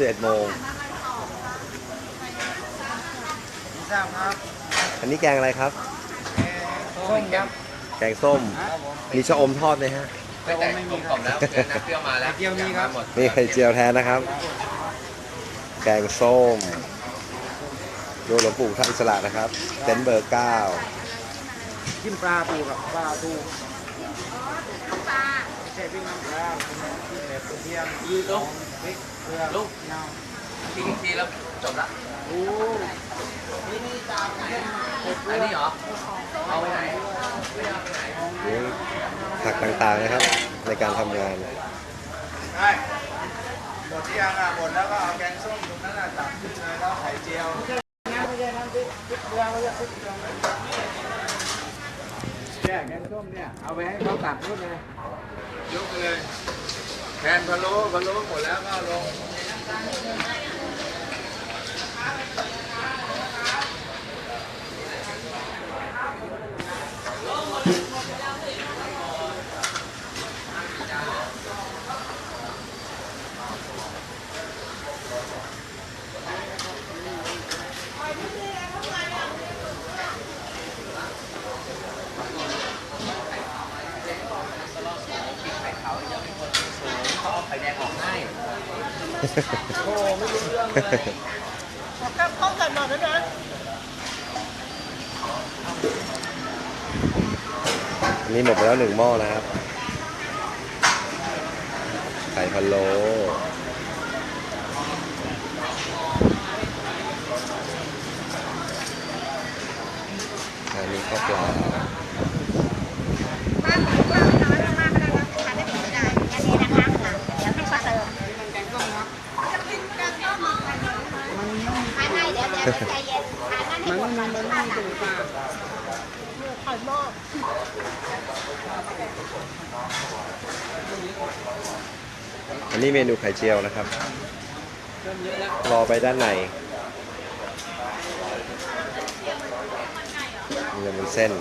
11โมงพิซซ่าครับอันนี้แกงอะไรครับ ส้มครับแกงส้ม ครับผมมีชะอมทอดไหมฮะ ไม่แต่กลมกล่อมแล้วเกินน้ำเปรี้ยวมาแล้วเกี๊ยวมีครับหมดนี่ไข่เจียวแท้นะครับ แกงส้ม ดูหลวงปู่ท่านอิสระนะครับ เต็นท์เบอร์เก้าจิ้มปลาปูกับปลาปูปลาใช่พริกน้ำปลาจิ้มแบบกระเทียมยืดลูก พริกเกลือลูกน้ทิ้งทีแล้วจบละำโอ้นี่นี่ตามกันอันนี้เหรอ เอาไปไหนนี่ผักต่างๆนะครับ ในการทำงานได้หมดที่ยังอะหมดแล้วก็เอาแกงส้มตรงนั้นอะตักขึ้นเลยแล้วไข่เจียวน้ำไม่ใช่น้ำพริกพริกเกลือไม่ใช่พริกเกลือเนี่ยแกงส้มเนี่ยเอาไปให้เขาตักนู่นเลยยกไปเลย แทนพะโล้พะโล้หมดแล้วก็ลง เขาเอาไข่แดงออกให้โอ้ไม่รู้เรื่องเลยอันนี้หมดไปแล้วหนึ่งหม้อนะครับไข่พะโล้อันนี้ข้าวเปล่า บ้านของเราน้อยมากๆก็ได้นะทานได้ถึงได้อันนี้นะคะค่ะเดี๋ยวให้เขาเติมจะกินแกงส้มมันทาน ใจเย็นทานั่นให้หมดก่อนที่ป้าสั่งมือถอยหม้ออันนี้เมนูไข่เจียวนะครับ รอไปด้านในมีจะเป็นเส้น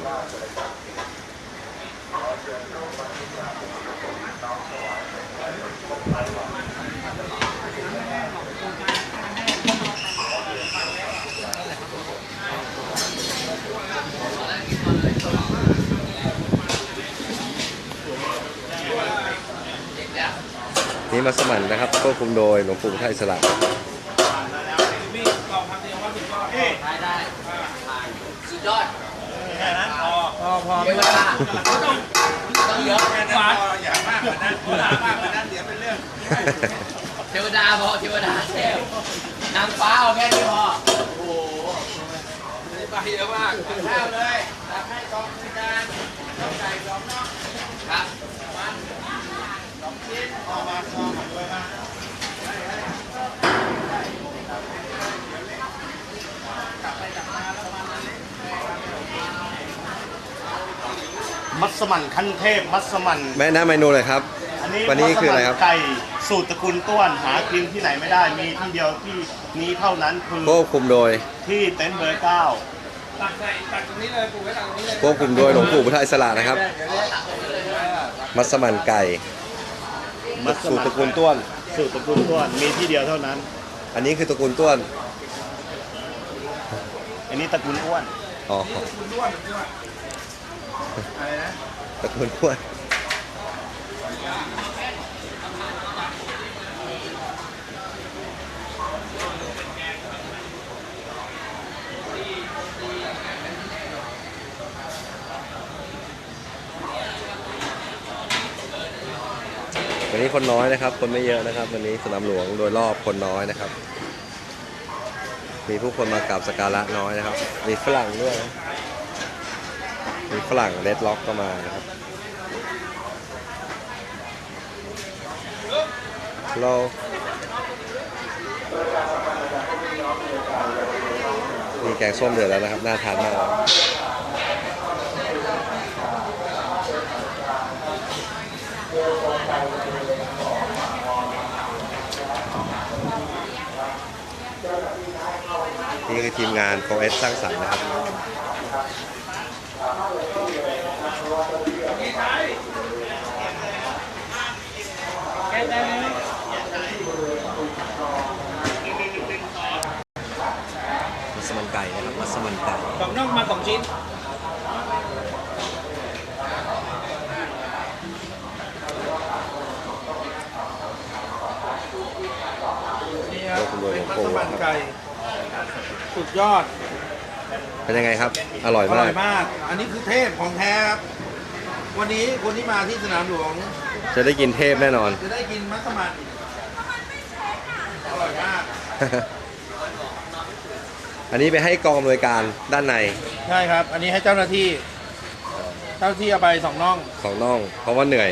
นี่มัสมั่นนะครับควบคุมโดยหลวงปู่ท่านอิสระได้ได้สุดยอดพอพอเทวดาต้องเยอะแค่นั้นพออย่ามากกว่านั้นมากกว่านั้นเดี๋ยวเป็นเรื่องเทวดาพอเทวดาเทพนางฟ้าเอาแค่นี้พอโอ้โหไปเยอะมากข้าวเลยตักให้กองบริการข้าวไก่สองน่องครับ มาซองมาด้วยมามัสมั่นขั้นเทพมัสมั่นแม่น้ำเมนูเลยครับอันนี้วันนี้คืออะไรครับ มัสมั่นไก่สูตรตระกูลต้วนหากินที่ไหนไม่ได้มีที่เดียวที่นี้เท่านั้นคือควบคุมโดยที่เต็นท์เบอร์เก้าตักใส่ตักตรงนี้เลยปลูกไว้ตักตรงนี้เลยควบคุมโดยหลวงปู่พุทธอิสระนะครับเดี๋ยวเดี๋ยวมัสมั่นไก่ สูตรตระกูลต้วน สูตรตระกูลต้วนมีที่เดียวเท่านั้น อันนี้คือตระกูลต้วน อันนี้ตระกูลอ้วนอ๋ออะไรนะตระกูลต้วน วันนี้คนน้อยนะครับ คนไม่เยอะนะครับ วันนี้สนามหลวงโดยรอบคนน้อยนะครับ มีผู้คนมากราบสการะน้อยนะครับ มีฝรั่งด้วย มีฝรั่งเลดล็อกก็มานะครับ เรามีแกงส้มเดือดแล้วนะครับ น่าทานมาก นี่คือทีมงานโฟเอสสร้างสรรค์นะครับมัสมันไก่นะครับมัสมันไก่สองน่องมาสองชิ้นนี่ครับขอบคุณเป็นโอ้มัสโหมั่นไก่ สุดยอด เป็นยังไงครับ อร่อยอมาร่กอยมาก อันนี้คือเทพของแท้ครับ วันนี้คนที่มาที่สนามหลวง จะได้กินเทพแน่นอน จะได้กินมัสมั่นอร่อยมาก อันนี้ไปให้กองอำนวยการด้านในใช่ครับ อันนี้ให้เจ้าหน้าที่ เจ้าหน้าที่เอาไปสองน่องสองน่อง เพราะว่าเหนื่อย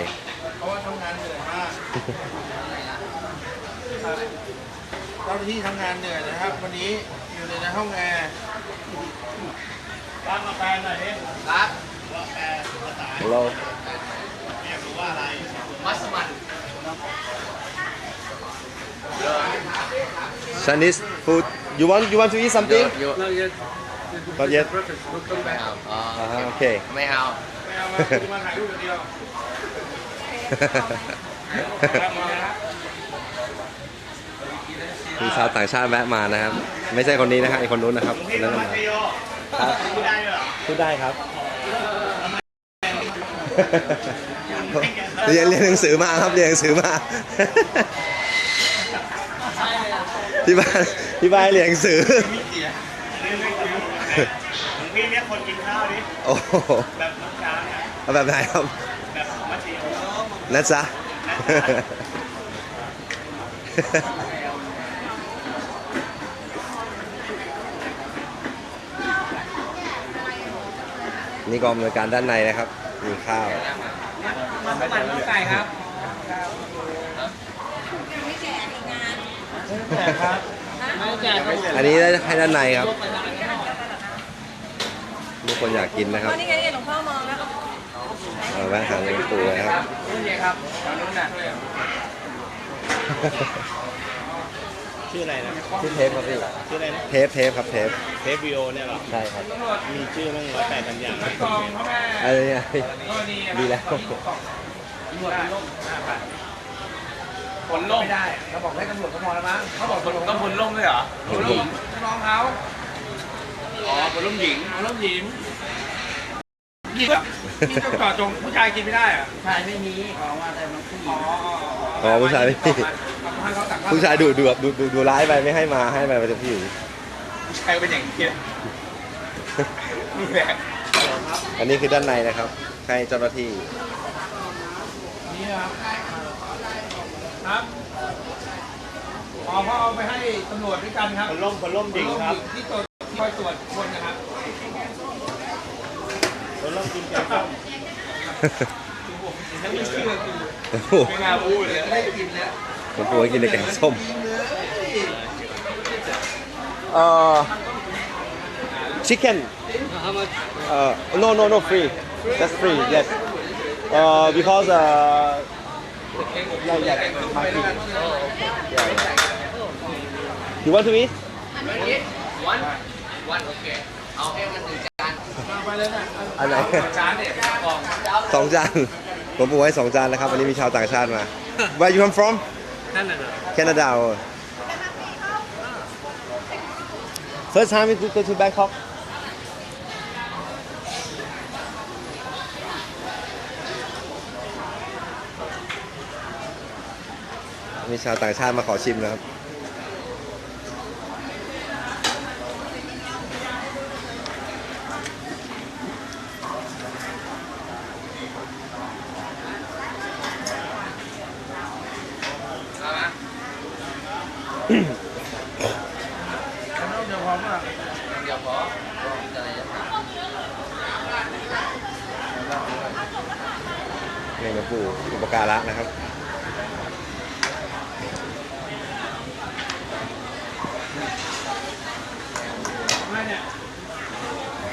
เพราะว่าทำงานเหนื่อยมาก เจ้าหน้าที่ทำงานเหนื่อยนะครับ วันนี้ อยู่ในห้องแอร์ตั้งกาแฟหน่อยดิครับเรามัสมั่น Chinese food you want you want to eat something เยอะ not yet ไม่เอาอ๋ออ่าฮะโอเค ไม่เอา ไม่เอามาดูมาถ่ายรูปคนเดียว มีชาวต่างชาติแวะมานะครับ ไม่ใช่คนนี้นะครับไอคนนู้นนะครับคนนั้นมาครับพูดได้ครับเรียนเรียนหนังสือมาครับเรียนหนังสือมา ที่บ้านที่บ้านเรียนหนังสือพี่เรียกคนกินข้าวดิโอ้โหแบบน้ำชาเนี่ยเอาแบบไหนครับแบบมัธยมนะจ๊ะ นี่กองอำนวยการด้านในนะครับ มีข้าว มันมันน้องไก่ครับไม่แก่อีกนานไม่แก่ครับอันนี้ได้ให้ด้านในครับทุกคนอยากกินนะครับนี่ไงหลวงพ่อมองแล้วเอาแวะหาหลวงปู่นะครับนี่ครับตอนนู้นน่ะ ชื่ออะไรนะชื่อเทปครับพี่ ชื่ออะไรนะเทปเทปครับเทปเทปวีโอเนี่ยเหรอใช่ครับมีชื่อมั่งร้อยแปดพันอย่างกองพ่อแม่อะไรเนี่ยก็ดีดีแล้วตำรวจล่มห้าพันผลล่มไม่ได้เขาบอกให้ตำรวจก็พอแล้วมั้งเขาบอกผลต้องผลล่มด้วยเหรอผลล่มน้องเขาอ๋อผลล่มหญิงผลล่มหญิงกินก็กินก็ต่อจงผู้ชายกินไม่ได้อะผู้ชายไม่มีอ๋อว่าแต่มันผู้หญิงอ๋ออ๋อผู้ชายไม่มี ผู้ชายดูดูแบบดูดูดูร้ายไปไม่ให้มาให้มาเป็นผู้หญิงผู้ชายเป็นอย่างนี้นี่แหละอันนี้คือด้านในนะครับ ให้เจ้าหน้าที่นี่ครับครับอ๋อเขาเอาไปให้ตำรวจด้วยกันครับคนล่มคนล่มหญิงครับที่ตรวจที่คอยตรวจคนนะครับคนล่มกินแกงส้มยังไม่เชื่อคือโอ้โหไม่น่าพูดเลยได้กินแล้ว ผมกลัวกินแต่แกงส้มเอ่อ chicken เอ่อ no no no free that's free yes uh because uh yeah yeah my fee yeah yeah you want to eat วันวันโอเคเอาแค่มันหนึ่งจานไปเลยนะอันไหนจานเนี่ยกล่องสองจานผมปรุงไว้สองจานนะครับวันนี้มีชาวต่างชาติมา Where you come from Canada. Canada. oh. First time we could go to Bangkok. มีชาวต่างชาติมาขอชิมนะครับ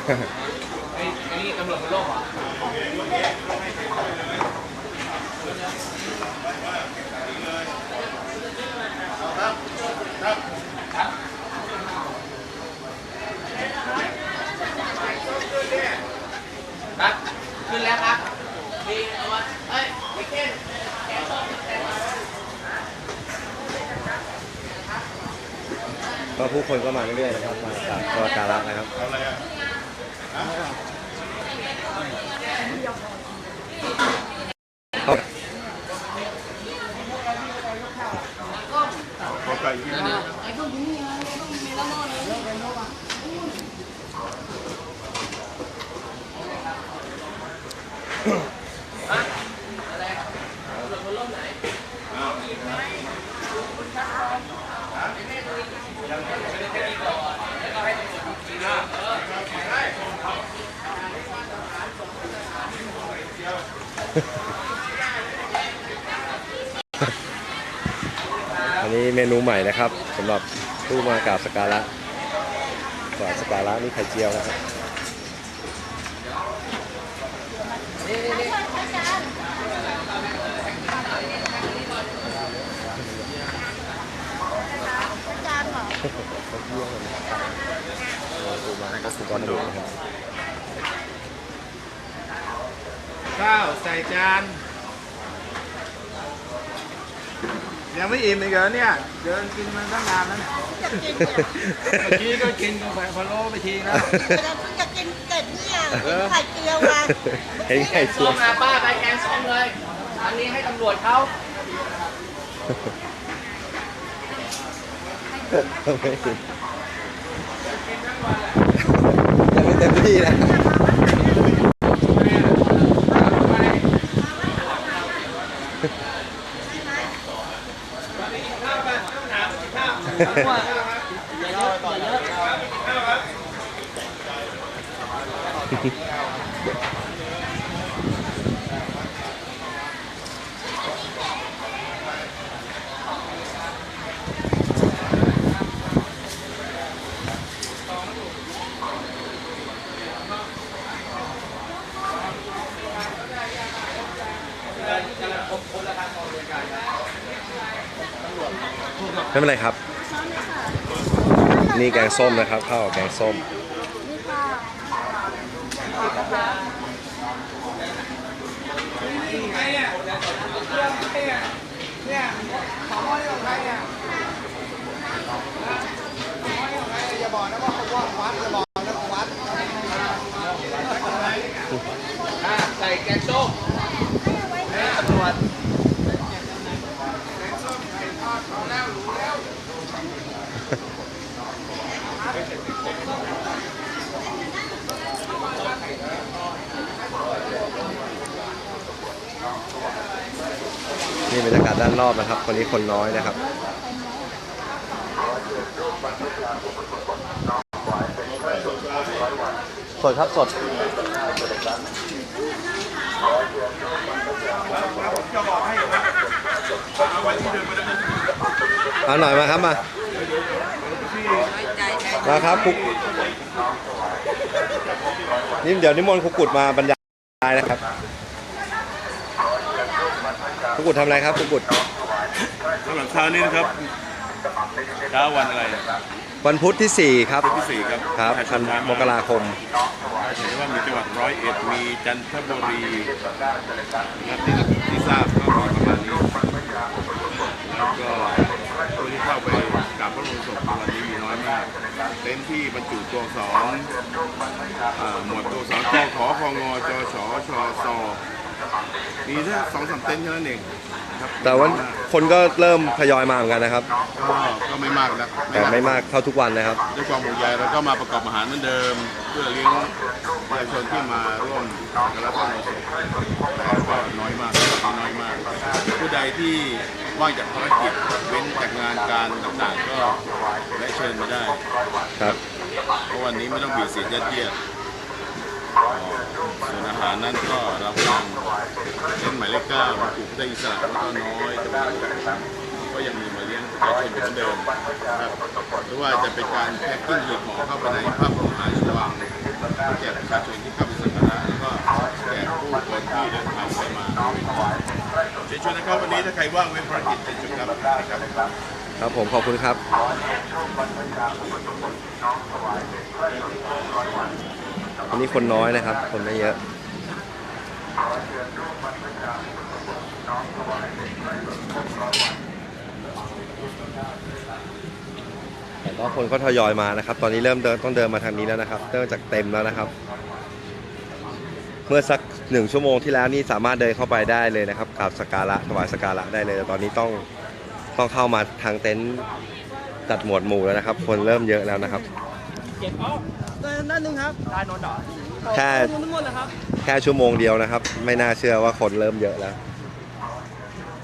ไอ้ไอ้นี่ตำรวจบนโลกเหรอครับขึ้นแล้วครับมีเอามาเอ้ยไปเก้นก็ผู้คนก็มาเรื่อยๆนะครับมากราบขออุปการะนะครับข อไก่กินนะ อันนี้เมนูใหม่นะครับสำหรับผู้มากราบสักการะกราบสักการะนี่ไข่เจียวนะครับจานเหรอปูมาก็คือก้อนดุนะครับข้าวใส่จาน ยังไม่อิ่มอีกเหรอเนี่ย เดินกินมาตั้งนานแล้วเนี่ยจะกินเนี่ยเมื่อกี้ก็กินกาแฟพะโล้ไปทีแล้วเวลาคุณจะกินเสร็จเนี่ยกินไข่เจียวมาเห็นไข่เจีส้ยวมนะป้าไปแกงส้มเลยอันนี้ให้ตำรวจเขาไม่ยังไม่เต็มที่นะ ไม่เป็นไรครับ นี่แกงส้มนะครับข้าวแกงส้มนี่ค่ะอ่าใส่แกงส้มตำรวจ นี่บรรยากาศด้านรอบนะครับคนนี้คนน้อยนะครับสดครับสดเอาหน่อยมาครับมา มาครับคุกนี่เดี๋ยวนิมนต์คุกกุดมาบรรยายนะครับคุกกุดทำอะไรครับคุกกุดสำหรับเช้านี้นะครับเช้าวันอะไรวันพุธที่ 4 ครับที่สี่ครับครับประชาชพันมมกราคมเห็นว่ามีจังหวัดร้อยเอ็ดมีจันทบุรีนะครับที่ที่ทราบก็ประมาณนี้แล้วก็ เต็นท์ที่บรรจุตัวสองอ่าหมวดตัวสองจขอพงจชชซมีแค่สองสามเต็นท์แค่นั้นเองนะครับแต่ว่าคนก็เริ่มทยอยมาเหมือนกันนะครับ ก็ก็ไม่มากแล้วแต่ไม่มากเท่าทุกวันนะครับ ด้วยความห่วงใยแล้วก็มาประกอบอาหารเหมือนเดิม เพื่อเลี้ยงประชาชนที่มาร่วมการรับประทานอาหารแต่ก็น้อยมากน้อยมาก ผู้ใดที่ว่างจากภารกิจเว้นจากงานการต่างๆก็แวะ เชิญมาได้ครับเพราะวันนี้ไม่ต้องบีบเสียดยัดเยียดเอ่อส่วนอาหารนั้นก็เราก็ยังเช่นหมายเลขเก้าหลวงปู่พุทธอิสระแล้วก็น้อยตะวันตกก็ยังมีมาเลี้ยงประชาชนเหมือนเดิมนะครับหรือว่าจะเป็นการแพ็คกิ้งหีบห่อเข้าไปในพระบรมหาราชวังแจกประชาชนที่เข้าไปสักการะแล้วก็แจกผู้คนที่เดินทางไปมาเชิญชวนนะครับวันนี้ถ้าใครว่างเว้นภารกิจเชิญชวนครับนะครับครับผมขอบคุณครับ วันนี้คนน้อยนะครับ คนไม่เยอะแต่ก็คนก็ทยอยมานะครับ ตอนนี้เริ่มเดินต้องเดินมาทางนี้แล้วนะครับ เริ่มจากเต็มแล้วนะครับ เมื่อสักหนึ่งชั่วโมงที่แล้วนี่สามารถเดินเข้าไปได้เลยนะครับกราบสการะถวายสกการะได้เลยแต่ตอนนี้ต้องต้องเข้ามาทางเต็นท์ จัดหมวดหมู่แล้วนะครับ คนเริ่มเยอะแล้วนะครับเก็บเอาด้านหนึ่งครับได้นอนหรอแค่ทั้งหมดเลยครับแค่ชั่วโมงเดียวนะครับ ไม่น่าเชื่อว่าคนเริ่มเยอะแล้ว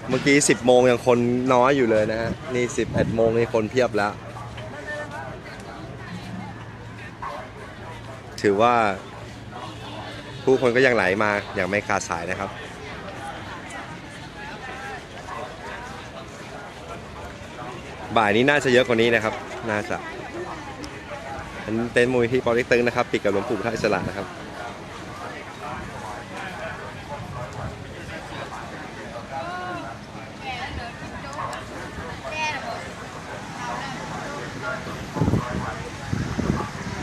เมื่อกี้ 10 โมงยังคนน้อยอยู่เลยนะฮะนี่ 11 โมงนี่คนเพียบแล้ว ถือว่าผู้คนก็ยังไหลมาอย่างไม่ขาดสายนะครับ บ่ายนี้น่าจะเยอะกว่านี้นะครับ น่าจะอันเต็นท์มูลที่ปอเล็กตึงนะครับปิดกับหลวงปู่พุทธอิสระนะครับ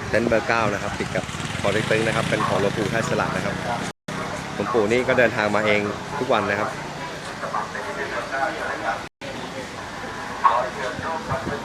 เต็นท์เบอร์เก้านะครับติดกับปอเล็กตึงนะครับ เป็นของหลวงปู่ท่าฉลาดนะครับหลวงปู่นี่ก็เดินทางมาเองทุกวันนะครับ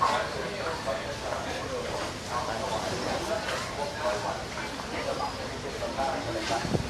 Thank you.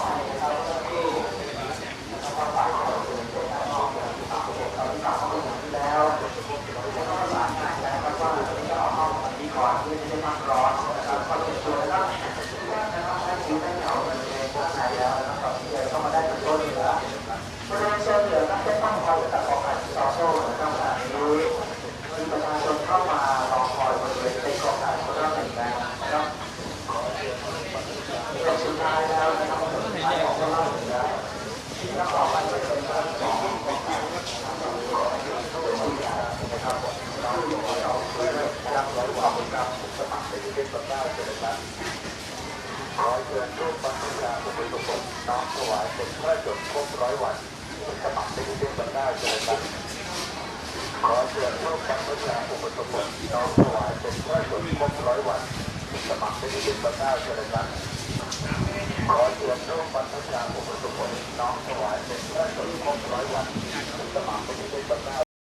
น้องถวายเป็นพระสงฆ์ครบร้อยวันสมัครเป็นเป็นพระเจ้าเจริญรัตน์ขอเชิญร่วมบรรพชาอุปสมบทน้องถวายเป็นพระสงฆ์ครบร้อยวันสมัครเป็นเป็นพระเจ้า